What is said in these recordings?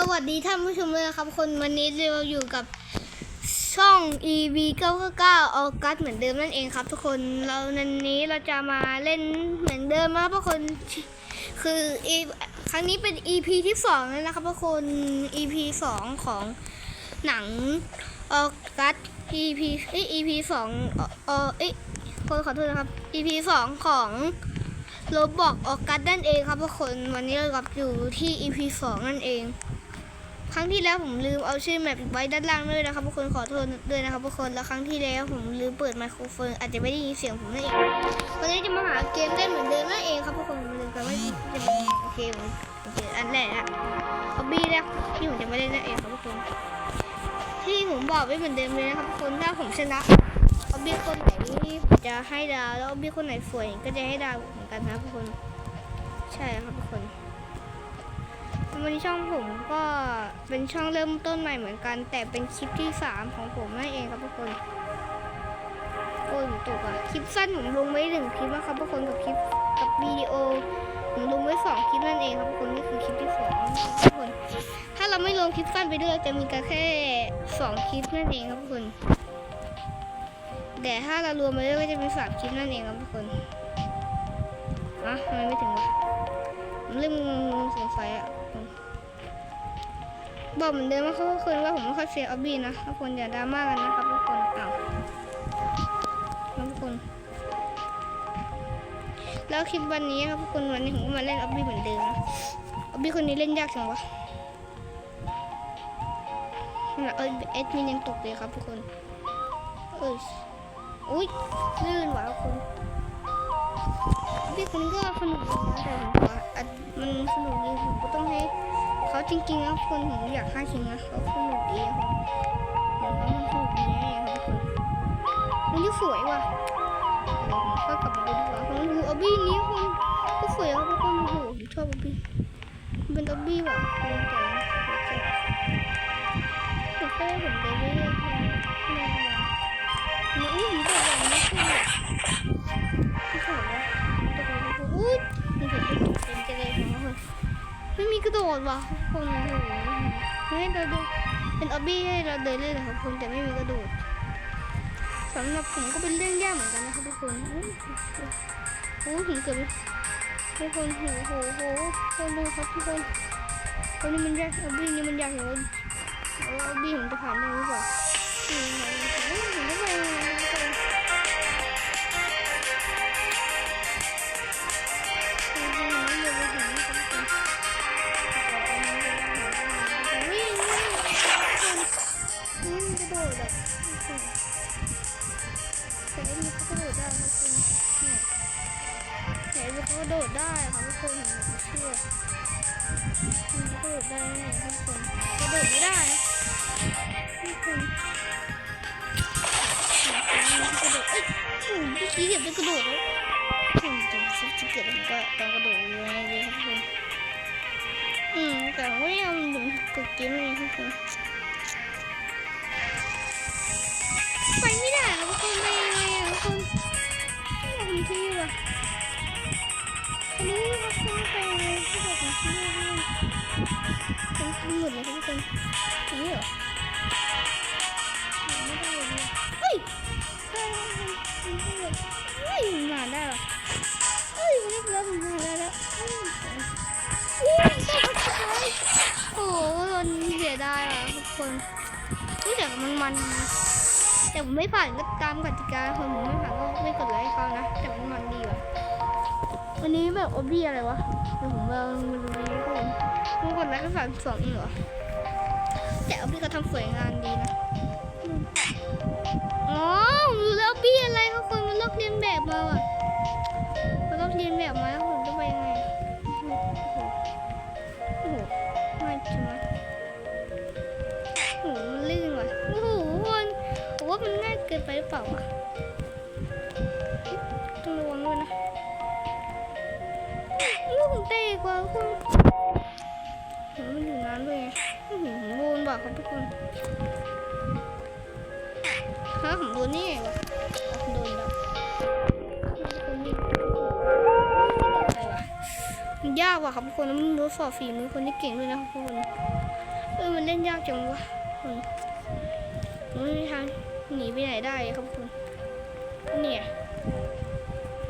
สวัสดีท่านผู้ชมเลยครับคนวันนี้เราอยู่กับช่อง EV 999ออกัสเหมือนเดิมนั่นเองครับ ทุกคนเราในนี้เราจะมาเล่นเหมือนเดิมนะครับทุกคนคือ E ครั้งนี้เป็น EP ที่สองแล้วนะครับทุกคน EP สองของหนังออกัส EP เอ้ EP สองเออเออเอ้คนขอโทษนะครับ EP สองของโรบอกออกกัสนั่นเองครับทุกคนวันนี้เรากลับอยู่ที่ EP 2นั่นเอง ครั้งที่แล้วผมลืมเอาชื่อแมปไว้ด้านล่างด้วยนะครับทุกคนขอโทษด้วยนะครับทุกคนแล้วครั้งที่แล้วผมลืมเปิดไมโครโฟนอาจจะไม่ได้ยินเสียงผมนั่นเองวันนี้จะมาหาเกมเล่นเหมือนเดิมนั่นเองครับทุกคนลืมไปว่าจะเป็นโอเคโอเคอันแรกอะฮอบบี้แรกที่ผมจะมาเล่นนั่นเองครับทุกคน ที่ผมบอกไว้เหมือนเดิมเลยนะครับทุกคนถ้าผมชนะออบบี้คนไหนผมจะให้ดาวแล้วออบบี้คนไหนสวยก็จะให้ดาวเหมือนกันนะทุกคน ใช่ครับทุกคน วันนี้ช่องผมก็เป็นช่องเริ่มต้นใหม่เหมือนกัน แต่เป็นคลิปที่ 3 ของผมนั่นเองครับทุกคนโอ้ยตกอะคลิปสั้นผมลงไว้หนึ่งคลิปนะครับทุกคนกับคลิปกับวิดีโอผมลงไว้สองคลิปนั่นเองครับทุกคนนี่คือคลิปที่สองทุกคนถ้าเราไม่ลงคลิปสั้นไปด้วยจะมีกันแค่สองคลิปนั่นเองครับทุกคนแต่ถ้าเรารวมไปด้วยก็จะเป็นสามคลิปนั่นเองครับทุกคนอะทำไมไม่ถึงวะผมเริ่มงงสงสัยอะ บอกเหมือนเดิมว่าเขาคืนว่าผมไม่ค่อยเฟียออบบี้นะทุกคนอย่าดราม่ากันนะครับทุกคนเอาทุกคน แล้วคลิปวันนี้ครับทุกคนวันนี้ผมก็มาเล่นออบบี้เหมือนเดิมนะออบบี้คนนี้เล่นยากจังวะเออเอสมินยังตกเลยครับทุกคนเอออุ้ยลื่นว่ะทุกคนพี่คนนี้ก็สนุกดีนะแต่ผมว่ามันสนุกดีผมก็ต้องให้ เขาจริงๆนะทุกคนผมอยากให้ชิงนะเขาสนุกดีอะผมผมว่ามันสนุกดีแน่ครับทุกคนมันยิ่งสวยว่ะเดี๋ยวผมก็กลับมาดูดีกว่าผมดูออบบี้นี้คนก็สวยครับทุกคนโอ้โหผมชอบออบบี้มันเป็นออบบี้ว่ะคนเจ๋งเจ๋งเดี๋ยวแค่ผมไปเรื่อยๆแม่นี่อุ้ยผมบอกอย่างนี้คือแบบที่สวยว่ะ ไม่มีกระโดดว่ะทุกคนโอ้โหให้เราดูเป็นออบบี้ให้เราเดินเล่นนะครับคนแต่ไม่มีกระโดดสำหรับผมก็เป็นเรื่องยากเหมือนกันนะครับทุกคนโอ้โหผมเกือบทุกคนโหโหโหคนดูครับทุกคนคนนี้มันยากออบบี้นี่มันยากเหรอว่าออบบี้ผมจะผ่านได้หรือเปล่า ได้ค่ะทุกคนผมเชื่อมีกระโดดได้แน่ทุกคนกระโดดไม่ได้ทุกคนกระโดดเอ้ยอ้ยเมื่อกี้เหยียบได้กระโดดแล้วอืมจะจะเกิดอะไรก็ต้องกระโดดยังไงดีครับทุกคนอืมแต่ว่ายังผมกดเกมเลยทุกคนไปไม่ได้ทุกคนไปยังไงอะทุกคนไม่ยากทำที่ว่ะ อันนี้ครับทุกคนไปยังไงที่บอกทำที่ว่เป็นทั้งหมดเลยทุกคนนนี้เหรอไม่ได้เลยเฮ้ยใช่เฮ้ยมาได้ว่ะเฮ้ยเรียบร้อยผมมาได้แล้วเฮ้ยอุ้ยได้ก็สุดท้ายโอ้โหโดนเสียดายอะทุกคนรู้แต่มันมันแต่ผมไม่ผ่านก็ตามกติกาคนผมไม่ผ่านก็ไม่กดไลค์ให้เขานะแต่มันมันดีว่ะ วันนี้แบบออบบี้อะไรวะ เดี๋ยวผมลองมาดูนะทุกคนผมกดไลค์แค่สามสองเองเหรอ แต่ออบบี้ก็ทำสวยงามดีนะอืมอ๋อผมรู้แล้วออบบี้อะไรเขาคนมันลอกเลียนแบบมาอะมันลอกเลียนแบบมาแล้วผมจะไปยังไง โอ้โหโอ้โหไม่ใช่ไหมโอ้โหมันลื่นว่ะ โอ้โหคนผมว่ามันง่ายเกินไปหรือเปล่าวะ ฮะผมโดนนี่ไงวะอ๋อผมโดนแล้วคนนี้อะไรวะมันยากว่ะครับทุกคนมันรู้สอบฝีมือคนที่เก่งด้วยนะครับทุกคนยมันเล่นยากจังวะอืมผมไม่มีทางหนีไปไหนได้ครับคุณเนี่ย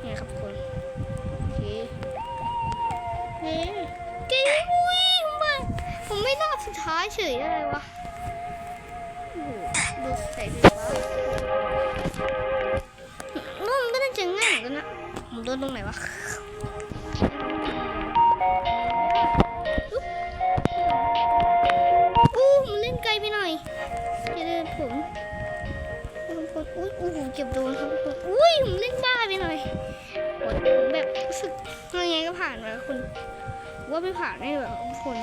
เนี่ยครับคุณโอเคเฮ้ยเก่งอุ้ยผมไม่ผมไม่รอบสุดท้ายเฉยอะไรวะ ดูใส่ดีวะนู่นมันก็น่าจะง่ายเหมือนกันนะผมโดนตรงไหนวะอู้มันเล่นไกลไปหน่อยจะเดินผมอุ้ยอู้หูเก็บโดนครับทุกคนอุ้ยผมเล่นบ้าไปหน่อยโอ๊ยแบบรู้สึกยังไงก็ผ่านมาคุณว่าไม่ผ่านไม่แบบทุกคน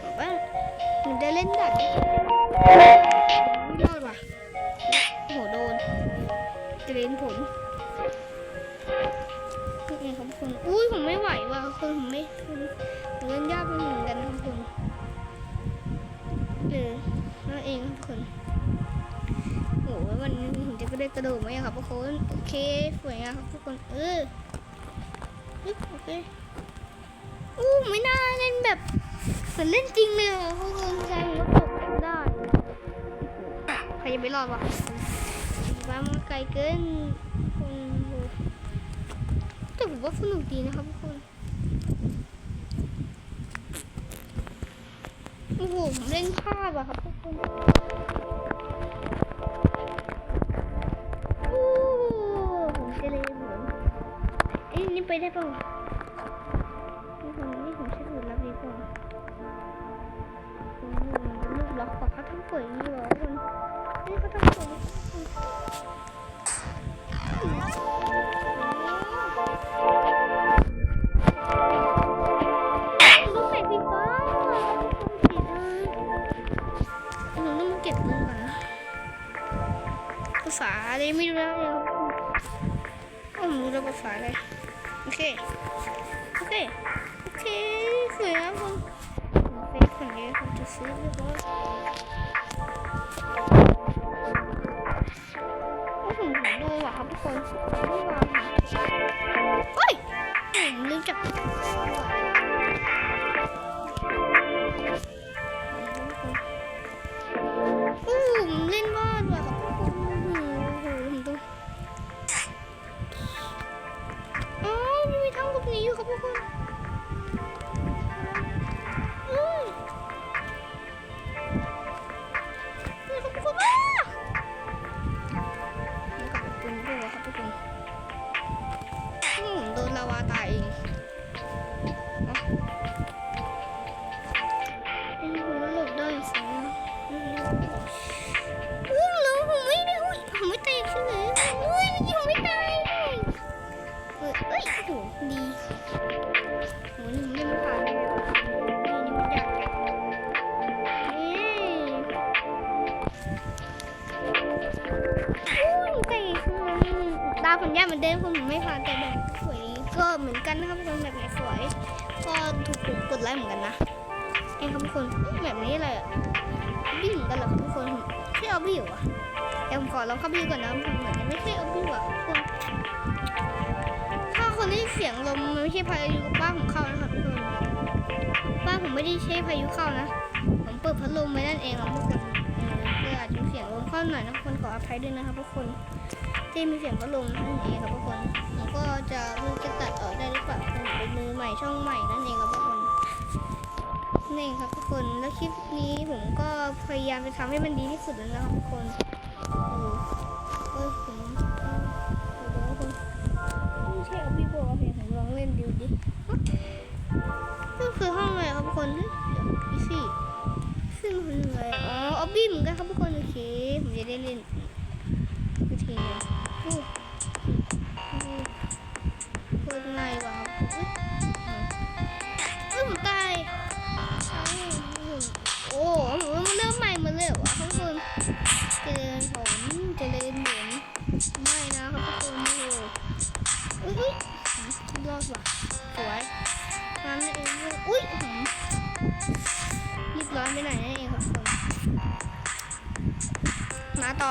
แบบว่ามันจะเล่นดัดไหรือนั่นเองทุกคนโอ้ยวันนี้ผมจะก็ได้กระโดดไหมครับทุกคนโอเคสวยงามครับทุกคนเออโอเคอู้ไม่น่าเล่นแบบเหมือนเล่นจริงเลยอะทุกคนใช่ผมก็ตกได้ใครจะไปรอดวะว่ามันไกลเกินคนโอ้แต่ผมว่าสนุกดีนะครับทุกคน โอ้โหผมเล่นภาพอะครับทุกคนโอ้ผมจะเลยเหมือนเอ้นี่ไปได้ป่านี่ผมนี่ผมใช้สูตรลับดีเปล่าโอ้โหลูกล็อกปะเขาทำสวยอย่างนี้เหรอทุกคนนี่เขาทำสวยลูก ษาอะไรไม่รู้แล้วก็ไม่รู้แล้วภาษาอะไรโอเค โอเค โอเคสวยครับคุณเฟซคนนี้ผมจะซื้อเรียบร้อยโอ้โหดูอะครับทุกคนไม่วางเฮ้ยผมลืมจับ เหมือนเดิมผมไม่ผ่านแต่แบบสวยก็เหมือนกันนะครับคนแบบไหนสวย ก็ถูกกดไลค์เหมือนกันนะเองครับทุกคนแบบนี้เลยอะบี้เหมือนกันเหรอครับทุกคนใช่เอาบี้เหรอวะเดี๋ยวผมขอลองเข้าบี้ก่อนนะผมเหมือนจะไม่ใช่เอาบี้ว่ะทุกคนถ้าคนที่เสียงลมมันไม่ใช่พายุบ้านผมเข้านะครับทุกคนบ้านผมไม่ได้ใช้พายุเข้านะผมเปิดพัดลมไว้นั่นเองครับทุกคน จะเสียงลมหน่อยนะทุกคนขออภัยด้วยนะครับทุกคนที่มีเสียงพัดลมนั่นเองครับทุกคนผมก็จะไม่รู้จะตัดออกได้หรือเปล่าผมเป็นมือใหม่ช่องใหม่นั่นเองครับทุกคนนี่ครับทุกคนแล้วคลิปนี้ผมก็พยายามจะทำให้มันดีที่สุดแล้วนะครับทุกคนโอ้เอ้ยผมเอ้ยเดี๋ยวทุกคนไม่ใช่เอาพี่โบเอาเพลงผมลองเล่นดูดินี่คือห้องอะไรครับทุกคนเดี๋ยวอีซี่ซึ่งมันอะไรอ๋อเอาบี้เหมือนกันครับทุกคน ผมจะได้เล่นวิธีนี้โอ้โหโคตรง่ายว่ะเอ้ยผมตายโอ้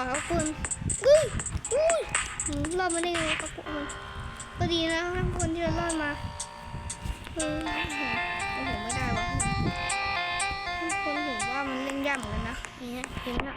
ครับคุณอุ้ยอุ้ยหืมรอดมาได้ไงครับทุกคนก็ดีนะครับคนที่เรารอดมาเฮ้ยผมไม่ได้วะทุกคนผมว่ามันเล่นยากเหมือนกันนะนี่ฮะเห็นนะ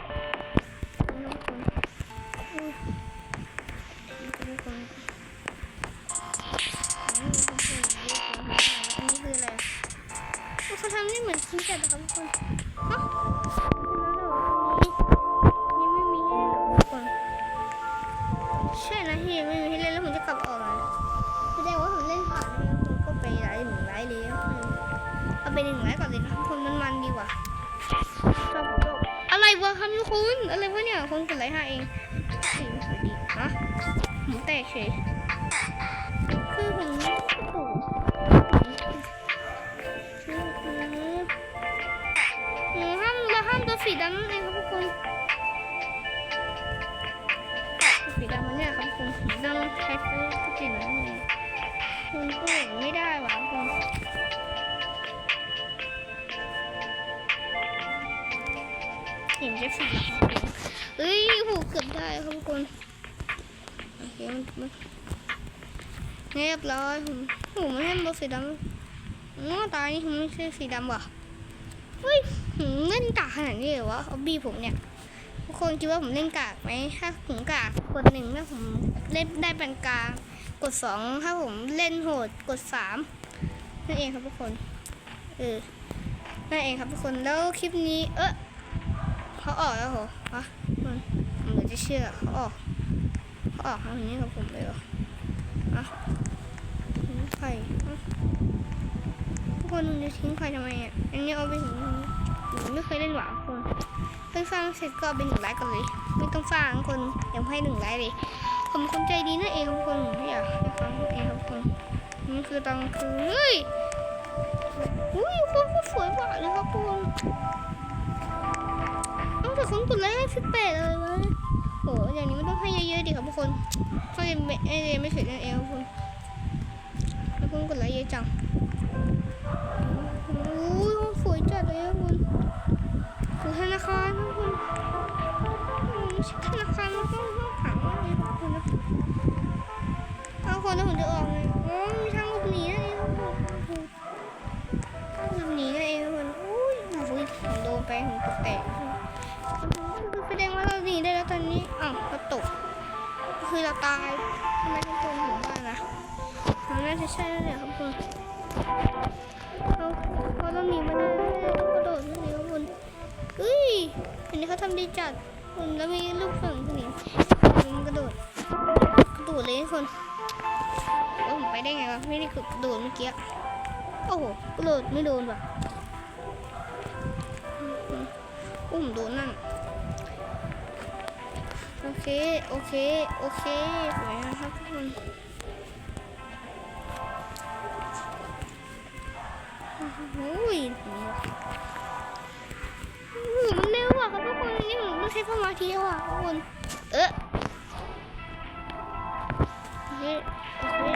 มันเรียบร้อยผมหูไม่ให้มันสีดำอ๋อตายนี่ผมไม่ใช่สีดำว่ะเฮ้ยผมเล่นกากขนาดนี้เลยวะเอาบี้ผมเนี่ยทุกคนคิดว่าผมเล่นกากไหมถ้าผมกากกดหนึ่งถ้าผมเล่นได้ปานกลางกดสองถ้าผมเล่นโหดกดสามนั่นเองครับทุกคนเออนั่นเองครับทุกคนแล้วคลิปนี้เออเขาออกแล้วเหรอฮะมันผมเหมือนจะเชื่อเขาออก ออกทางนี้กับผมเลยเหรออะทิ้งไข่ทุกคนจะทิ้งไข่ทำไมอะอันนี้เอาไปถึงไม่เคยเล่นหวาคนเพิ่งฟังเสร็จก็เอาไปหนึ่งไลค์กันเลย ไม่ต้องฟังคนยังให้หนึ่งไลค์เลย ผมคนใจดีนั่นเองครับคนผมไม่อยากให้ฟังเองครับคนนี่คือตอนคืนเฮ้ยอุ้ยคนก็สวยหวานเลยครับคุณต้องแต่คนกดไลค์ให้สิบแปดเลย โหอย่างนี้มันต้องให้เยอะๆดิครับทุกคนเขาเรียนไม่เรียนไม่เสร็จนั่นเองครับทุกคนแล้วคุณกดไลค์เยอะจังโอ้ยสวยจัดเลยครับคุณคือธนาคารครับคุณอืมไม่ใช่ธนาคารมันต้องต้องขังมากเลยครับคุณนะเอาคนแล้วผมจะออกเลยอ๋อมีทางหลบหนีนั่นเองครับคุณทางหลบหนีนั่นเองครับคุณอุ้ยโอ้ยผมโดนไปผมตกแตกแสดงว่าเราหนีได้แล้วตอนนี้ อ้าวเราตก คือเราตายทำไมทุกคนถึงว่านะมันน่าจะใช่แล้วแหละครับคุณเราพอเราหนีมาได้เรากระโดดขึ้นนี่ครับคุณเฮ้ยอันนี้เขาทำดีจัดคุณแล้วมีลูกฝั่งคนนี้มันกระโดดกระโดดเลยทุกคนโอ้ผมไปได้ไงวะไม่ได้กระโดดเมื่อกี้โอ้โหกระโดดไม่โดนว่ะอุ้มโดนนั่น เค โอเค โอเคสวยนะครับทุกคนโอ้ยหมันเร็วอะครับทุกคนนี่หนูต้องใช้สมาธิอะทุกคน เออโอเค โอเค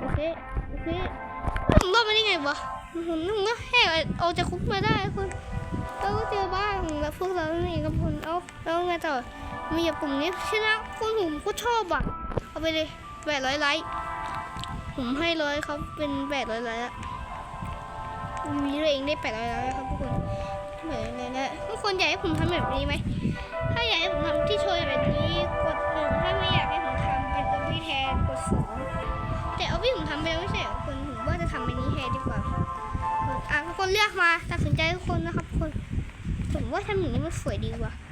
โอเค โอเคผมรอดมาได้ไงวะผมผมก็แค่ออกจากคุกมาได้ทุกคนแล้วก็เจอบ้านของเราพวกเรานั่นเองครับทุกคนเอ้าแล้วไงต่อ มีอย่าปุ่มนี้ชนะคุณผมก็ชอบอะ เอาไปเลยแปดร้อยไลค์ผมให้ร้อยเขาเป็นแปดร้อยไลค์อะมีตัวเองได้แปดร้อยไลค์ครับทุกคนเหมือนเลยนะทุกคนอยากให้ผมทำแบบนี้ไหมถ้าอยากให้ผมทำที่โชว์แบบนี้กดหนึ่งถ้าไม่อยากให้ผมทำเป็นตัวพี่แทนกดสองแต่เอาพี่ผมทำไปแล้วไม่ใช่คุณผมว่าจะทำเป็นนี้แทนดีกว่าอะทุกคนเลือกมาตัดสินใจทุกคนนะครับทุกคนผมว่าทำอย่างนี้มันสวยดีกว่าอะ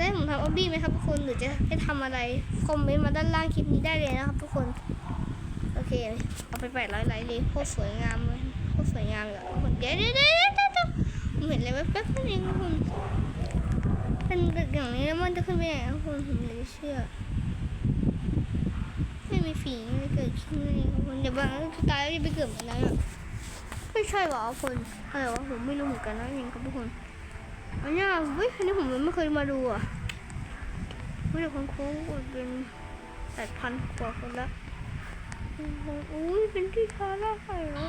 แล้วให้ผมทำออบบี้ไหมครับทุกคนหรือจะให้ทำอะไรคอมเมนต์มาด้านล่างคลิปนี้ได้เลยนะครับทุกคน โอเคเอาไปแปดร้อยไลค์เลยโคตรสวยงามเลยโคตรสวยงามเลยทุกคนเดี๋ยวเดี๋ยวเดี๋ยวเดี๋ยวเดี๋ยวผมเห็นอะไรแป๊บๆนั่นเองทุกคนเป็นตึกอย่างนี้แล้วมันจะขึ้นไปไหนทุกคนผมเลยเชื่อ ไม่มีฝีไม่เกิดขึ้นเองทุกคนเดี๋ยวบางทีตายแล้วจะไปเกิดเหมือนนั้นอะไม่ใช่หรอทุกคนอะไรวะผมไม่รู้เหมือนกันนะเองครับทุกคน อันนี้เฮ้ยอันนี้ผมยังไม่เคยมาดูอะไม่ได้คนโค้งเป็นแปดพันกว่าคนละอุ้ยเป็นที่ทาหน้าไข่เหรอ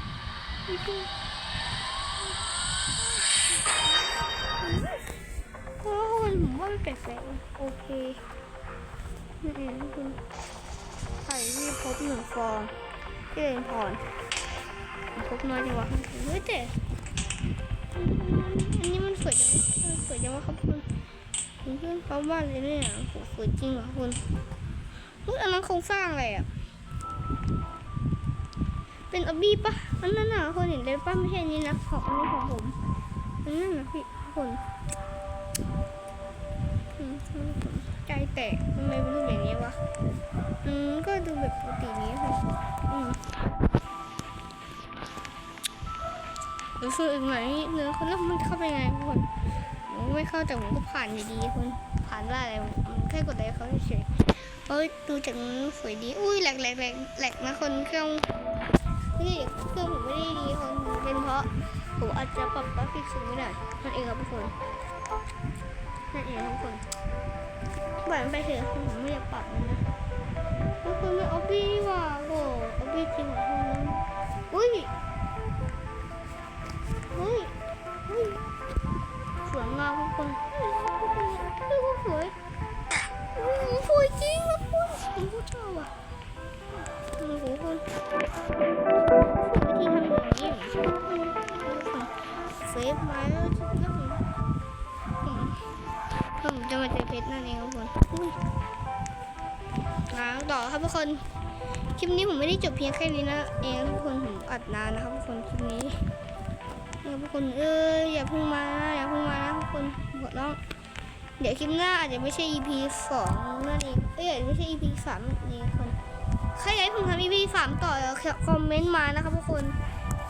ไม่ใช่โอ้ยผมว่ามันแปลกๆโอเคนี่เองคุณไข่ที่พบหนึ่งฟองที่เรนพรพบน้อยจังวะเฮ้ยแต่อันนี้มัน สวยจังสวยจังวะครับคุณคุณเพื่อนเขาบ้านเลยเนี่ยโหสวยจริงเหรอคุณเฮ้ยอันนั้นโครงสร้างอะไรอะ เป็นอบี้ปะอันนั้นน่ะคนเห็นได้ปะไม่ใช่นนี้นะของอันนี้ของผมอันนั้นนะพี่คนใจแตกทำไมเป็นรูปอย่างนี้วะ อืม ก็ดูแบบปกตินี้ค่ะอืม รู้สึกอีกหนเนื้อคนแล้วมันเข้าไปไงทุกคนผมไม่เข้าแต่ผมก็ผ่านอยู่ดีคุณผ่านว่าอะไรผมแค่กดไลค์เขาเฉยเพราะดูจากนั้นสวยดี อุ้ยแหลกแหลกแหลกแหลกนะคนเครื่องนี่เครื่องผมไม่ได้ดีคนเป็นเพราะผมอาจจะปรับกราฟิกสูงไม่ได้นั่นเองครับทุกคนนั่นเองทุกคนปล่อยมันไปเถอะผมไม่อยากปรับมันนะทุกคนไมันออบบี้ว่าโอ้ออบบี้จริงเหรอคุณอุ้ย สวยงาทุกคนเฮ้ยทุกคนเฮ้ยสวยสวยจริงครับคุณผมก็ชอบอะโอ้โหคุณวิธีทำอย่างนี้เซฟไว้แล้วแล้วผมผมจะมาเจอเพชรนั่นเองครับผมอุ้ยอ่าต่อครับทุกคน คลิปนี้ผมไม่ได้จบเพียงแค่นี้นะ เองทุกคนผมอัดนานนะครับทุกคนคลิปนี้ะทุกคนเอออย่าพุ่งมาอย่าพุ่งมานะทุกคนบอกน้องเดี๋ยวคลิปหน้าอาจจะไม่ใช่ EP สองนั่นเองเอ้ยไม่ใช่ EP สามนี่คนใครอยากให้ผมทำ EP สามต่อคอมเมนต์มานะครับทุกคน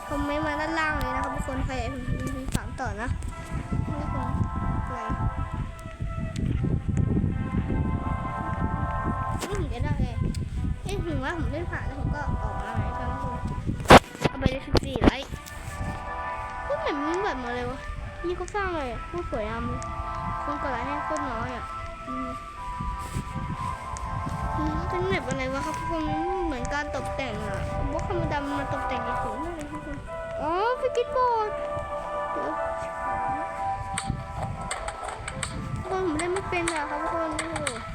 คอมเมนต์มาด้านล่างเลยนะครับทุกคนใครอยากให้ผมทำ EP สามต่อนะ นี่เขาสร้างเลยผู้สวยงามคนกดไลค์ให้คนน้อยอะอืมอืมเป็นแบบอะไรวะครับทุกคนเหมือนการตกแต่งอะบอกคำดำมาตกแต่งในสูงนั่นเลยทุกคนอ๋อไปกิตบอลทุกคนผมเล่นไม่เป็นอะครับทุกคนโอ้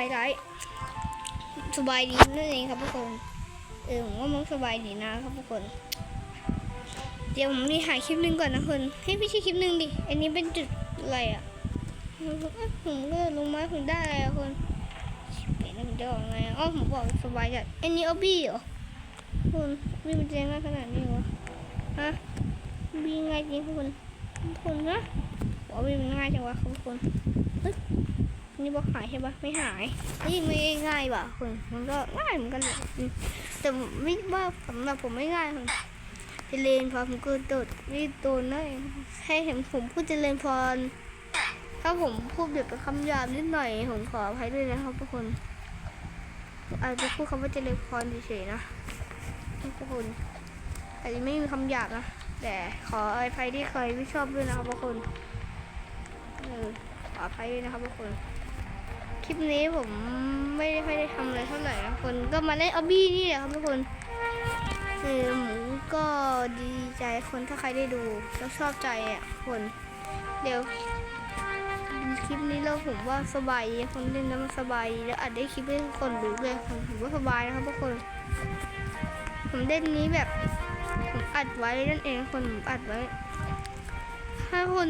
ายไรสบายดีนั่นเองครับทุกคนเออผมว่ามันสบายดีนะครับทุกคน เดี๋ยวผมรีหาคลิปหนึ่งก่อนนะคนให้พี่ชี้คลิปหนึ่งดิอันนี้เป็นจุดอะไรอะผมก็ลงมาถึงได้อะไรอะคนเห็นผมจะออกไงอ๋อผมบอกสบายจัดอันนี้เอาบี้เหรอคุณบี้มันแจ้งง่ายขนาดนี้เหรอฮะบี้ง่ายจริงคุณคุณนะบอกบี้มันง่ายจังวะคุณคุณเฮ้ยอัน นี่บอกหายใช่ปะไม่หายนี่ไม่ง่ายว่ะคุณมันก็ง่ายเหมือนกันเลยแต่ไม่ว่าสำหรับผมไม่ง่ายคุณเจริญพรผมก็โดดไม่โดนนะเองให้เห็นผมพูดเจริญพรถ้าผมพูดแบบเป็นคำหยาบนิดหน่อยผมขออภัยด้วยนะครับทุกคนอาจจะพูดคำว่าเจริญพรเฉยๆนะทุกคนอาจจะไม่มีคำหยาบนะแต่ขออภัยที่เคยไม่ชอบด้วยนะครับทุกคนเออขออภัยด้วยนะครับทุกคน ลิปนี้ผมไม่ได้ค่อยได้ทำอะไรเท่าไหร่นะคนก็มาเล่นออบบี้นี่แหละครับทุกคนเออหมูก็ดีใจคนถ้าใครได้ดูแล้วชอบใจอะคน เดี๋ยวคลิปนี้เราผมว่าสบายคนเล่นแล้วมันสบายแล้วอัดได้คลิปให้ทุกคนดูด้วยผมว่าสบายนะครับทุกคน ผมเล่นนี้แบบผมอัดไว้นั่นเองคนผมอัดไว้ ถ้าคน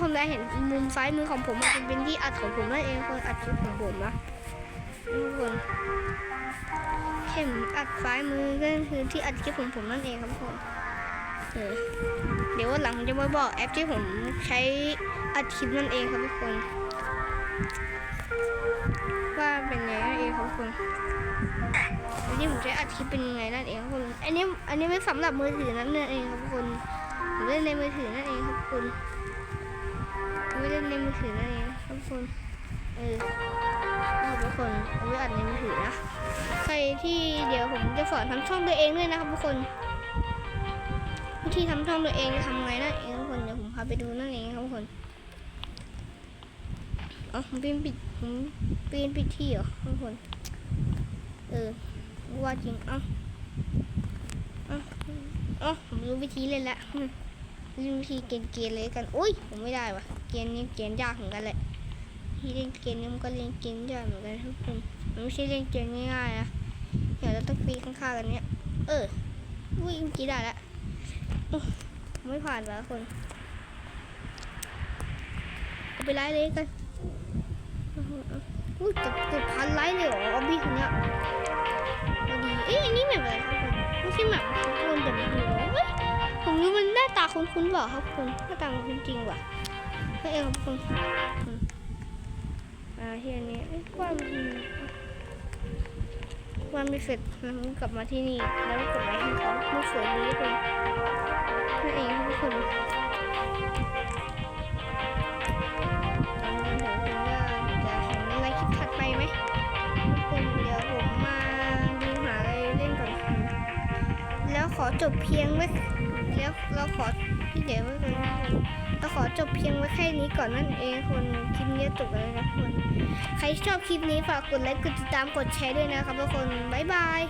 คนได้เห็นมุมซ้ายมือของผมมันเป็นที่อัดของผมนั่นเองคนอัดคลิปของผมนะทุกคนเข็มอัดซ้ายมือก็คือที่อัดคลิปของผมนั่นเองครับทุกคนเดี๋ยววันหลังผมจะมาบอกแอปที่ผมใช้อัดคลิปนั่นเองครับทุกคนว่าเป็นไงนั่นเองครับทุกคนอันนี้ผมใช้อัดคลิปเป็นยังไงนั่นเองครับทุกคนอันนี้อันนี้ไม่สำหรับมือถือนั่นเองครับทุกคน ผมเล่นในมือถือนั่นเองครับทุกคนผมไม่เล่นในมือถือนั่นเองครับทุกคนเออนี่ทุกคนเอาไว้อัดในมือถือนะใครที่เดี๋ยวผมจะสอนทำช่องตัวเองด้วยนะครับทุกคนวิธีทำช่องตัวเองทำไงนั่นเองทุกคนเดี๋ยวผมพาไปดูนั่นเองครับทุกคนอ๋อผมปีนปิดผมปีนปิดที่เหรอทุกคนเออว่าจริงเอ้าเอ้าเอ้าผมรู้วิธีเล่นละ อืมรู้วิธีเกณฑ์เกณฑ์เลยกันอุ้ยผมไม่ได้วะเกณฑ์นี้เกณฑ์ยากเหมือนกันแหละที่เล่นเกมนี้มันก็เล่นเกมยากเหมือนกันทุกคนมันไม่ใช่เล่นเกมง่ายๆนะเดี๋ยวเราต้องปีข้างๆกันเนี้ยเออวิ่งกี่ได้ละไม่ผ่านว่ะทุกคนเอาไปไล่เลยกันอุ้ยเกือบเกือบพันไลค์เลยเหรอออบบี้คนเนี้ยพอดีเอ้ยอันนี่แบบอะไรครับคุณไม่ใช่แบบคนแต่ไม่รู้เฮ้ยผมรู้มันาคุ้นๆเปล่าครับคุณหน้าตาคุ้นจริงว่ะเฮ้เออคุณอืมอ่าที่อันนี้ว่ามันว่าไม่เสร็จแล้วมันกลับมาที่นี่แล้วกดไลค์ให้เขาไม่สวยดีคุณนั่นเองครับคุณตอนนี้เดี๋ยวคุณว่าจะเห็นอะไรคลิปถัดไปไหมทุกคนเดี๋ยวผมมาดูหาอะไรเล่นก่อนแล้วขอจบเพียงไว้ แล้วเราขอพี่เดี๋ยวไว้ก่อนคนเราขอจบเพียงไว้แค่นี้ก่อนนั่นเองคนคลิปนี้จบแล้วนะคน ใครชอบคลิปนี้ฝากกดไลค์กดติดตามกดแชร์ด้วยนะครับทุกคนบ๊ายบาย